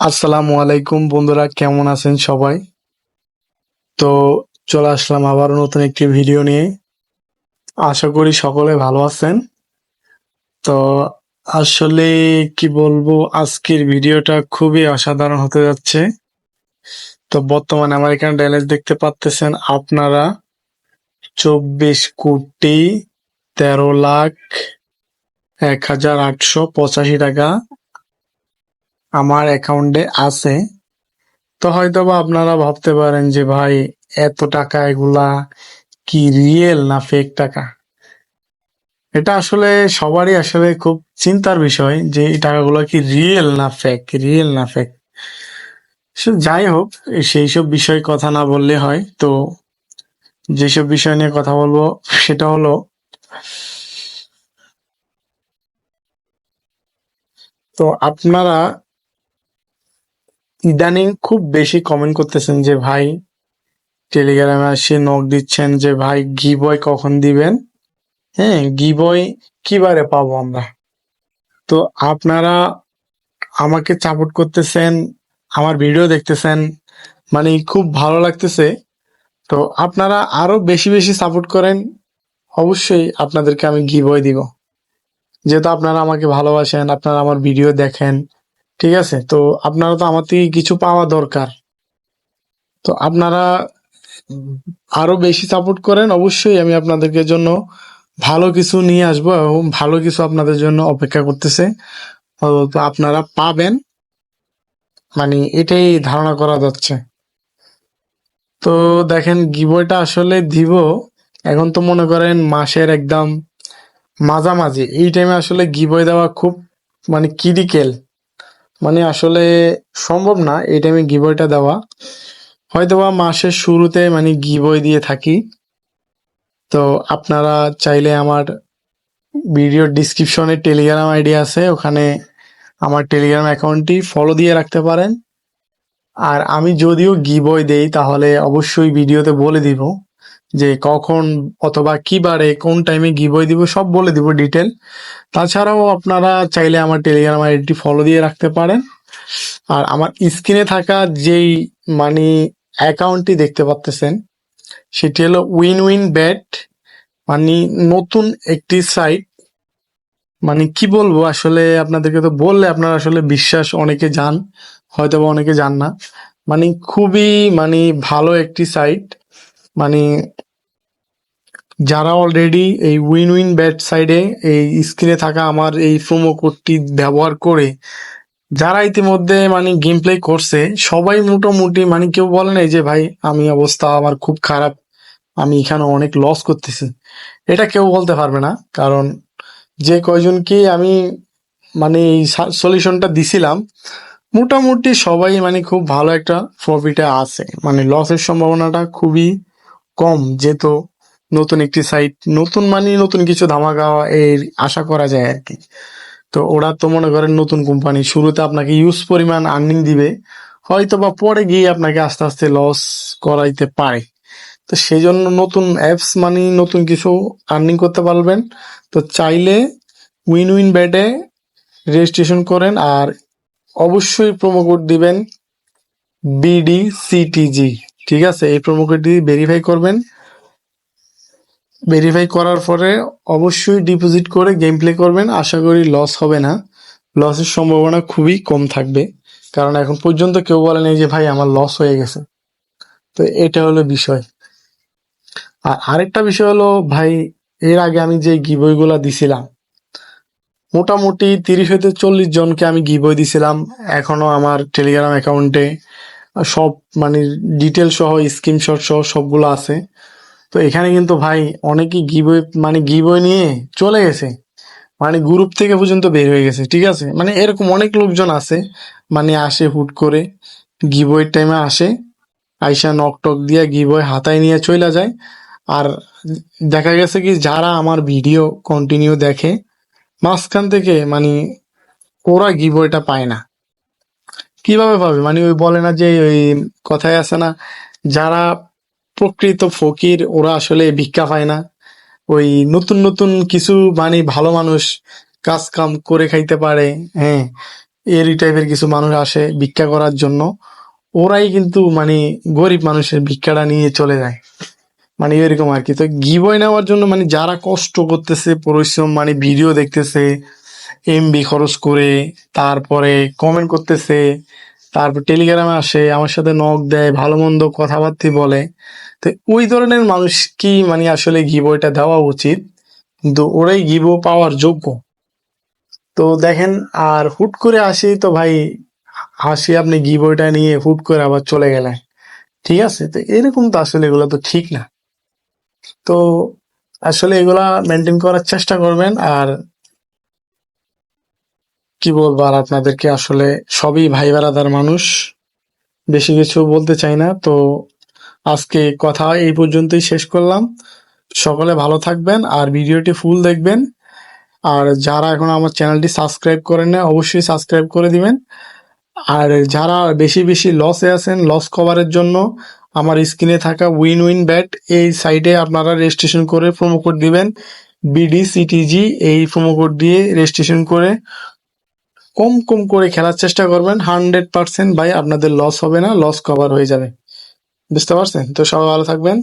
আসসালামু আলাইকুম বন্ধুরা, কেমন আছেন সবাই? তো চলে আসলাম আবার নতুন একটি ভিডিও নিয়ে। আশা করি সকলে ভালো আছেন। তো আসলে কি বলব, আজকের ভিডিওটা খুবই অসাধারণ হতে যাচ্ছে। তো বর্তমানে আমার এখানে ব্যালেন্স দেখতে পাচ্তেছেন আপনারা চব্বিশ কোটি তেরো লাখ এক হাজার আটশো পঁচাশি টাকা। আমার অ্যাকাউন্টে আছে। তো হয়তো বা আপনারা ভাবতে পারেন যে, ভাই, এত টাকা এগুলা কি রিয়েল না ফেক টাকা? এটা আসলে সবারই আসলে খুব চিন্তার বিষয় যে, এই টাকাগুলো কি রিয়েল না ফেক রিয়েল না ফেক যাই হোক, সেই সব বিষয় কথা না বললে হয়। তো যেসব বিষয় নিয়ে কথা বলব, সেটা হলো তো আপনারা ইদানিং খুব বেশি কমেন্ট করতেছেন যে, ভাই টেলিগ্রামে আসে নক দিচ্ছেন যে, ভাই গি বয় কখন দিবেন? হ্যাঁ গি বয় কিবারে পাবো আমরা? তো আপনারা আমাকে সাপোর্ট করতেছেন, আমার ভিডিও দেখতেছেন মানে খুব ভালো লাগতেছে। তো আপনারা আরও বেশি বেশি সাপোর্ট করেন, অবশ্যই আপনাদেরকে আমি গি বয় দিব। যেহেতু আপনারা আমাকে ভালোবাসেন, আপনারা আমার ভিডিও দেখেন ঠিক আছে? তো আপনারা তো আমার থেকে কিছু পাওয়া দরকার। তো আপনারা আরও বেশি সাপোর্ট করেন, অবশ্যই আমি আপনাদেরকে জন্য ভালো কিছু নিয়ে আসব এবং ভালো কিছু আপনাদের জন্য অপেক্ষা করতেছে। তো আপনারা পাবেন। মানে এটাই ধারণা করা যাচ্ছে। তো দেখেন গিবয়টা আসলে দিব। এখন তো মনে করেন মাসের একদম মাঝামাঝি। এই টাইমে আসলে গিবয় দেওয়া খুব মানে ক্রিটিক্যাল মানে আসলে সম্ভব না এই টাইমে গিবয়টা দেওয়া। হয়তোবা মাসের শুরুতে মানে গিবয় দিয়ে থাকি। তো আপনারা চাইলে আমার ভিডিও ডিসক্রিপশনে টেলিগ্রাম আইডি আছে, ওখানে আমার টেলিগ্রাম অ্যাকাউন্টটি ফলো দিয়ে রাখতে পারেন। আর আমি যদিও গিবয় দেই, তাহলে অবশ্যই ভিডিওতে বলে দিব। যে কখন অথবা কি বারে কোন টাইমে গিবয় দিব, সব বলে দিব ডিটেল তাছাড়াও আপনারা চাইলে আমার টেলিগ্রাম আইডি ফলো দিয়ে রাখতে পারেন। আর আমার স্ক্রিনে থাকা যেই মানে অ্যাকাউন্টটি দেখতে পাচ্তেছেন, সেটি হলো উইন উইন ব্যাট মানে নতুন একটি সাইট মানে কি বলব, আসলে আপনাদেরকে তো বললে আপনারা আসলে বিশ্বাস অনেকে যান হয়তো বা অনেকে যান না। মানে খুবই মানে ভালো একটি সাইট মানে যারা অলরেডি এই উইন উইন ব্যাট সাইডে এই স্ক্রিনে থাকা আমার এই প্রোমো কোডটি ব্যবহার করে, যারা ইতিমধ্যে মানে গেম প্লে করছে, সবাই মোটামুটি মানে কেউ বলে নাই যে, ভাই, আমি অবস্থা আমার খুব খারাপ, আমি এখানে অনেক লস করতেছি। এটা কেউ বলতে পারবে না, কারণ যে কয়জনকে আমি মানে এই সলিউশনটা দিছিলাম, মোটামুটি সবাই মানে খুব ভালো একটা প্রফিটে আছে। মানে লসের সম্ভাবনাটা খুবই কম, যেহেতু নতুন একটি সাইট নতুন মানে নতুন কিছু ধামাকা এর আশা করা যায় আর কি তো ওরা তো মনে করেন নতুন কোম্পানি শুরুতে আপনাকে ইউজ পরিমাণ আর্নিং দিবে হয়তো বা পরে গিয়ে আপনাকে আস্তে আস্তে লস করাইতে পারে। তো সেই জন্য নতুন অ্যাপস মানে নতুন কিছু আর্নিং করতে পারবেন। তো চাইলে উইন উইন ব্যাটে রেজিস্ট্রেশন করেন আর অবশ্যই প্রোমো কোড দিবেন বিডি সিটিজি ঠিক আছে, এই প্রোমো কোডটি ভেরিফাই করবেন। ভেরিফাই করার পরে অবশ্যই ডিপোজিট করে গেম প্লে করবেন। আশা করি লস হবে না। লসের সম্ভাবনা খুবই কম থাকবে। কারণ এখন পর্যন্ত কেউ বলে নেই যে, ভাই, আমার লস হয়ে গেছে। তো এটা হলো বিষয়। আর আরেকটা বিষয় হলো, ভাই, এর আগে আমি যে গিবইগুলা দিছিলাম, মোটামুটি তিরিশ হইতে চল্লিশ জনকে আমি গিবই দিছিলাম। এখনও আমার টেলিগ্রাম অ্যাকাউন্টে সব মানে ডিটেল সহ স্ক্রিনশট সহ সবগুলো আছে। তো এখানে কিন্তু ভাই অনেকেই গিবই মানে গিবই নিয়ে চলে গেছে। মানে গ্রুপ থেকে পর্যন্ত বের হয়ে গেছে, ঠিক আছে? মানে এরকম অনেক লোকজন আছে মানে আসে হুট করে গিবইয়ের টাইমে আসে, আইসা নক টক দিয়ে গিবই হাতায় নিয়ে চলে যায়। আর দেখা গেছে কি, যারা আমার ভিডিও কন্টিনিউ দেখে, মাঝখান থেকে মানে ওরা গিবইটা পায় না। কীভাবে পাবে মানে ওই বলে না যে ওই কথায় আছে না, যারা প্রকৃত ফকির, ওরা আসলে ভিক্ষা পায় না। ওই নতুন নতুন কিছু মানে ভালো মানুষ কাজ কাম করে খাইতে পারে হ্যাঁ এরই টাইপের কিছু মানুষ আসে ভিক্ষা করার জন্য। ওরাই কিন্তু মানে গরিব মানুষের ভিক্ষাটা নিয়ে চলে যায়। মানে এরকম আর কি। তো গিবয় নেওয়ার জন্য মানে যারা কষ্ট করতেছে, পরিশ্রম মানে ভিডিও দেখতেছে এমবি খরচ করে তারপরে কমেন্ট করতেছে, তারপর টেলিগ্রামে আসে, আমার সাথে নক দেয়, ভালো মন্দ কথাবার্তা বলে। তো ওই ধরনের মানুষ কি মানে আসলে গিবয়টা দেওয়া উচিত? কিন্তু ওরাই গিবো পাওয়ার যোগ্য। তো দেখেন, আর হুট করে আসি তো ভাই, হাসি আপনি গিবয়টা নিয়ে হুট করে আবার চলে গেলেন। ঠিক আছে? তো এরকম তো আসলে এগুলো তো ঠিক না। তো আসলে এগুলা মেনটেন করার চেষ্টা করবেন, আর কি বলব আর আপনাদেরকে? আসলে সবই ভাই বেড়াদার মানুষ। বেশি কিছু বলতে চাই না। তো আজকে কথা এই পর্যন্তই শেষ করলাম। সকলে ভালো থাকবেন আর ভিডিওটি ফুল দেখবেন। আর যারা এখন আমার চ্যানেলটি সাবস্ক্রাইব করেন না অবশ্যই সাবস্ক্রাইব করে দিবেন। আর যারা বেশি বেশি লসে আছেন লস কভারের জন্য আমার স্ক্রিনে থাকা উইন উইন ব্যাট এই সাইটে আপনারা রেজিস্ট্রেশন করে প্রোমো কোড দিবেন। বিডি সিটিজি এই প্রোমো কোড দিয়ে রেজিস্ট্রেশন করে কম কম করে খেলার চেষ্টা করবেন। হান্ড্রেড পার্সেন্ট ভাই আপনাদের লস হবে না লস কভার হয়ে যাবে। বুঝতে পারছেন? তো সবাই ভালো থাকবেন।